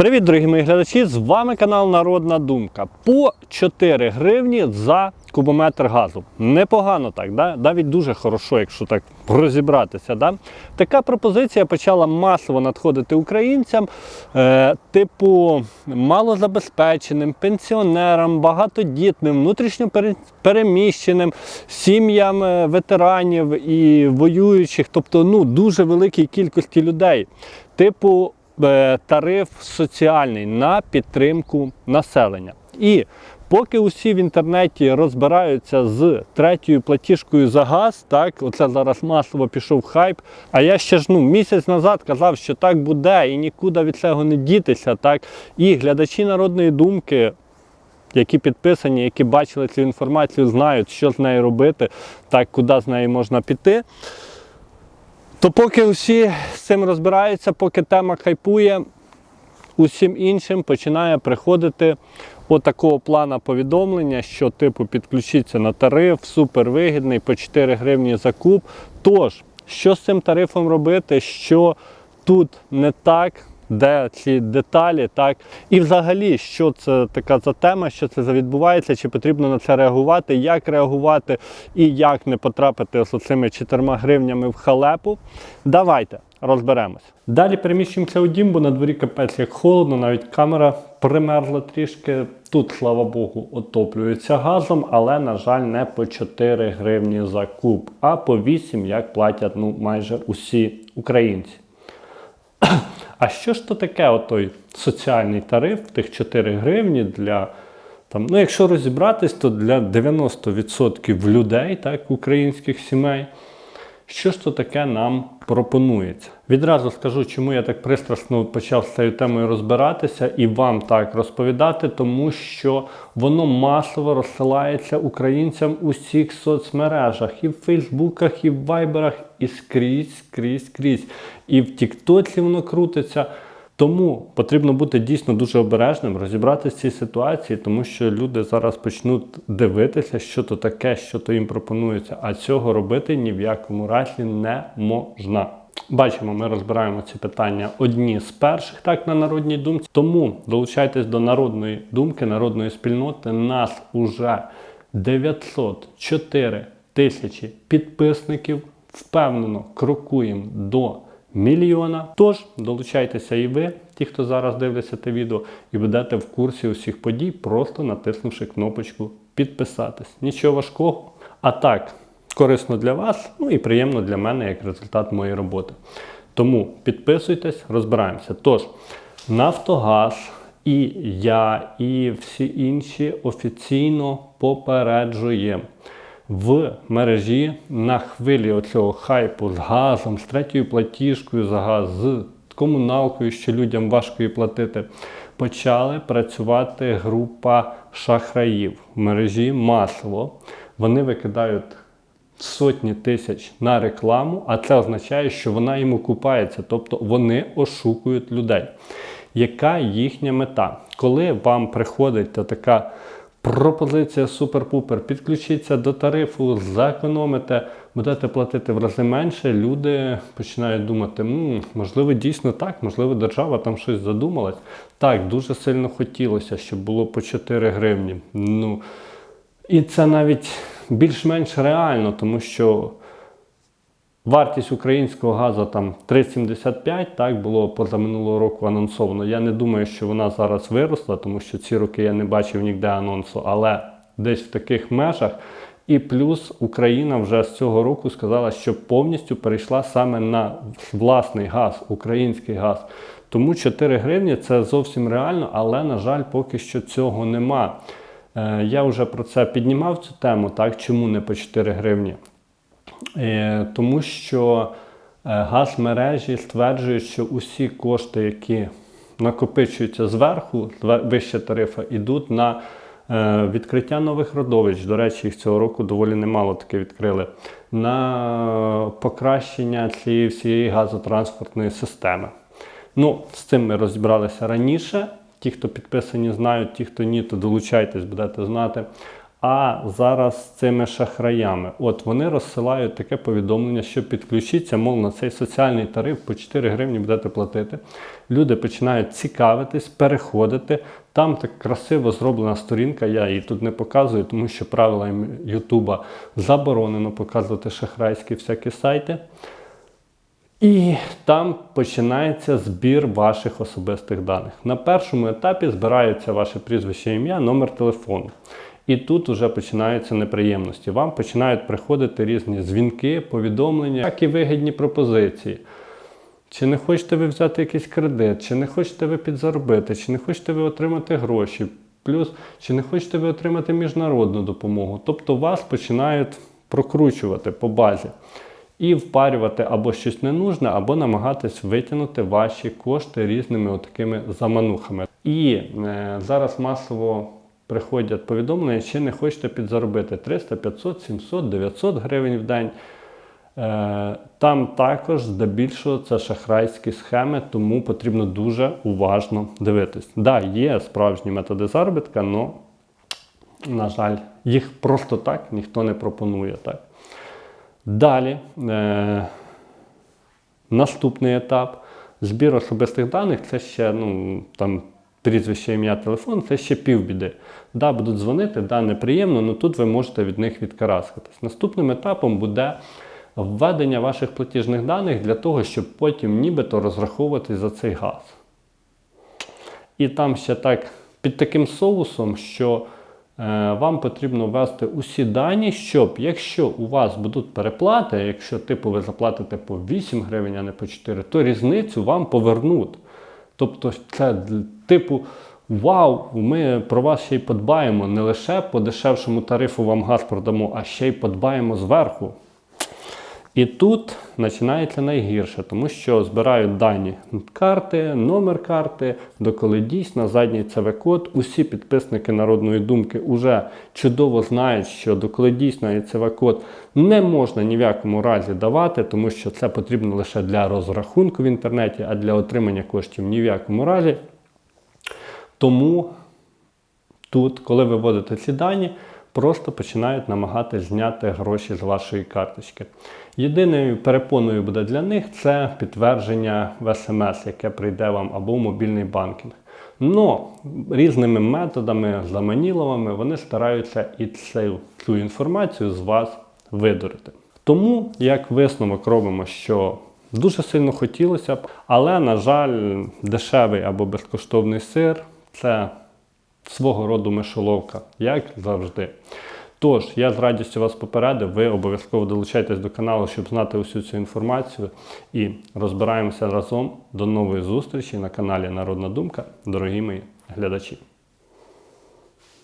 Привіт, дорогі мої глядачі! З вами канал Народна Думка. По 4 гривні за кубометр газу. Непогано так, да? навіть дуже хорошо, якщо так розібратися. Да? Така пропозиція почала масово надходити українцям, е, типу малозабезпеченим, пенсіонерам, багатодітним, внутрішньо переміщеним, сім'ям е, ветеранів і воюючих, тобто ну, дуже великій кількості людей. Типу тариф соціальний на підтримку населення. І поки усі в інтернеті розбираються з третьою платіжкою за газ, так, оце зараз масово пішов хайп. А я ще ж ну, місяць назад казав, що так буде і нікуди від цього не дітися. Так. І глядачі народної думки. Які підписані, які бачили цю інформацію, знають, що з нею робити, так куди з нею можна піти. То поки всі з цим розбираються, поки тема хайпує, усім іншим починає приходити отакого плана повідомлення, що типу підключіться на тариф, супервигідний, по 4 гривні за куб. Тож, що з цим тарифом робити, що тут не так, де ці деталі, так, і взагалі, що це така за тема, що це за відбувається, чи потрібно на це реагувати, як реагувати і як не потрапити з оцими 4 гривнями в халепу. Давайте розберемось. Далі переміщуємося у дім, бо на дворі капець як холодно, навіть камера примерзла трішки. Тут, слава Богу, отоплюється газом, але, на жаль, не по 4 гривні за куб, а по 8, як платять ну, майже усі українці. А що ж то таке отой соціальний тариф, тих 4 гривні для, там, ну якщо розібратись, то для 90% людей, так, українських сімей, що ж то таке нам пропонується? Відразу скажу, чому я так пристрасно почав з цією темою розбиратися і вам так розповідати, тому що воно масово розсилається українцям у всіх соцмережах, і в Фейсбуках, і в Вайберах, і скрізь, скрізь, скрізь. І в Тіктоці воно крутиться. Тому потрібно бути дійсно дуже обережним, розібратися в цій ситуації, тому що люди зараз почнуть дивитися, що то таке, що то їм пропонується. А цього робити ні в якому разі не можна. Бачимо, ми розбираємо ці питання одні з перших, так на народній думці. Тому долучайтесь до народної думки, народної спільноти. Нас уже 904 тисячі підписників. Впевнено крокуємо до мільйона. Тож долучайтеся і ви, ті, хто зараз дивляться те відео, і будете в курсі усіх подій, просто натиснувши кнопочку підписатись. Нічого важкого. А так, корисно для вас, ну і приємно для мене як результат моєї роботи. Тому підписуйтесь, розбираємося. Тож, Нафтогаз і я, і всі інші офіційно попереджуємо в мережі на хвилі оцього хайпу з газом, з третьою платіжкою за газ, з комуналкою, що людям важко її платити, почали працювати група шахраїв в мережі масово. Вони викидають сотні тисяч на рекламу, а це означає, що вона їм окупається, тобто вони ошукують людей. Яка їхня мета? Коли вам приходить та така пропозиція супер-пупер, підключіться до тарифу, зекономите, будете платити в рази менше, люди починають думати, «М, можливо, дійсно так, можливо, держава там щось задумалась. Так, дуже сильно хотілося, щоб було по 4 гривні. Ну, і це навіть більш-менш реально, тому що вартість українського газу там 3,75, так було позаминулого року анонсовано. Я не думаю, що вона зараз виросла, тому що ці роки я не бачив ніде анонсу, але десь в таких межах. І плюс Україна вже з цього року сказала, що повністю перейшла саме на власний газ, український газ. Тому 4 гривні це зовсім реально, але, на жаль, поки що цього нема. Е, Я вже про це піднімав цю тему, так, чому не по 4 гривні? Е, Тому що е, газмережі стверджують, що усі кошти, які накопичуються зверху, зве- вище тарифа, йдуть на е, відкриття нових родовищ. До речі, їх цього року доволі немало таки відкрили. На покращення цієї всієї газотранспортної системи. Ну, з цим ми розібралися раніше. Ті, хто підписані, знають, ті, хто ні, то долучайтесь, будете знати. А зараз з цими шахраями, от вони розсилають таке повідомлення, що підключіться, мов на цей соціальний тариф по 4 гривні будете платити. Люди починають цікавитись, переходити. Там так красиво зроблена сторінка. Я її тут не показую, тому що правилами Ютуба заборонено показувати шахрайські всякі сайти. І там починається збір ваших особистих даних. На першому етапі збираються ваше прізвище, ім'я, номер телефону. І тут вже починаються неприємності. Вам починають приходити різні дзвінки, повідомлення, як і вигідні пропозиції. Чи не хочете ви взяти якийсь кредит, чи не хочете ви підзаробити, чи не хочете ви отримати гроші, плюс чи не хочете ви отримати міжнародну допомогу. Тобто вас починають прокручувати по базі і впарювати або щось ненужне, або намагатись витягнути ваші кошти різними отакими заманухами. І е, зараз масово приходять повідомлення, чи не хочете підзаробити 300, 500, 700, 900 гривень в день. Е, Там також здебільшого це шахрайські схеми, тому потрібно дуже уважно дивитись. Так, да, є справжні методи заробітка, але, на жаль, їх просто так ніхто не пропонує. Так. Далі, е, наступний етап збір особистих даних це ще ну, там, прізвище, ім'я, телефон, це ще півбіди. Да, будуть дзвонити, да, неприємно, але тут ви можете від них відкараскатись. Наступним етапом буде введення ваших платіжних даних для того, щоб потім нібито розраховуватись за цей газ. І там ще так під таким соусом, що е, вам потрібно ввести усі дані, щоб якщо у вас будуть переплати, якщо типу ви заплатите по 8 гривень, а не по 4, то різницю вам повернуть. Тобто, це типу. Вау, ми про вас ще й подбаємо. Не лише по дешевшому тарифу вам газ продамо, а ще й подбаємо зверху. І тут починається найгірше, тому що збирають дані карти, номер карти, доколи дійсно задній ЦВ-код. Усі підписники народної думки вже чудово знають, що доколи дійсно ЦВ-код не можна ні в якому разі давати, тому що це потрібно лише для розрахунку в інтернеті, а для отримання коштів ні в якому разі. Тому тут, коли ви вводите ці дані, просто починають намагатись зняти гроші з вашої карточки. Єдиною перепоною буде для них це підтвердження в смс, яке прийде вам або в мобільний банкінг. Но різними методами, заманіловими, вони стараються і цю, цю інформацію з вас видурити. Тому, як висновок робимо, що дуже сильно хотілося б, але, на жаль, дешевий або безкоштовний сир це свого роду мишоловка, як завжди. Тож, я з радістю вас попередив, ви обов'язково долучайтесь до каналу, щоб знати усю цю інформацію. І розбираємося разом. До нової зустрічі на каналі Народна Думка, дорогі мої глядачі.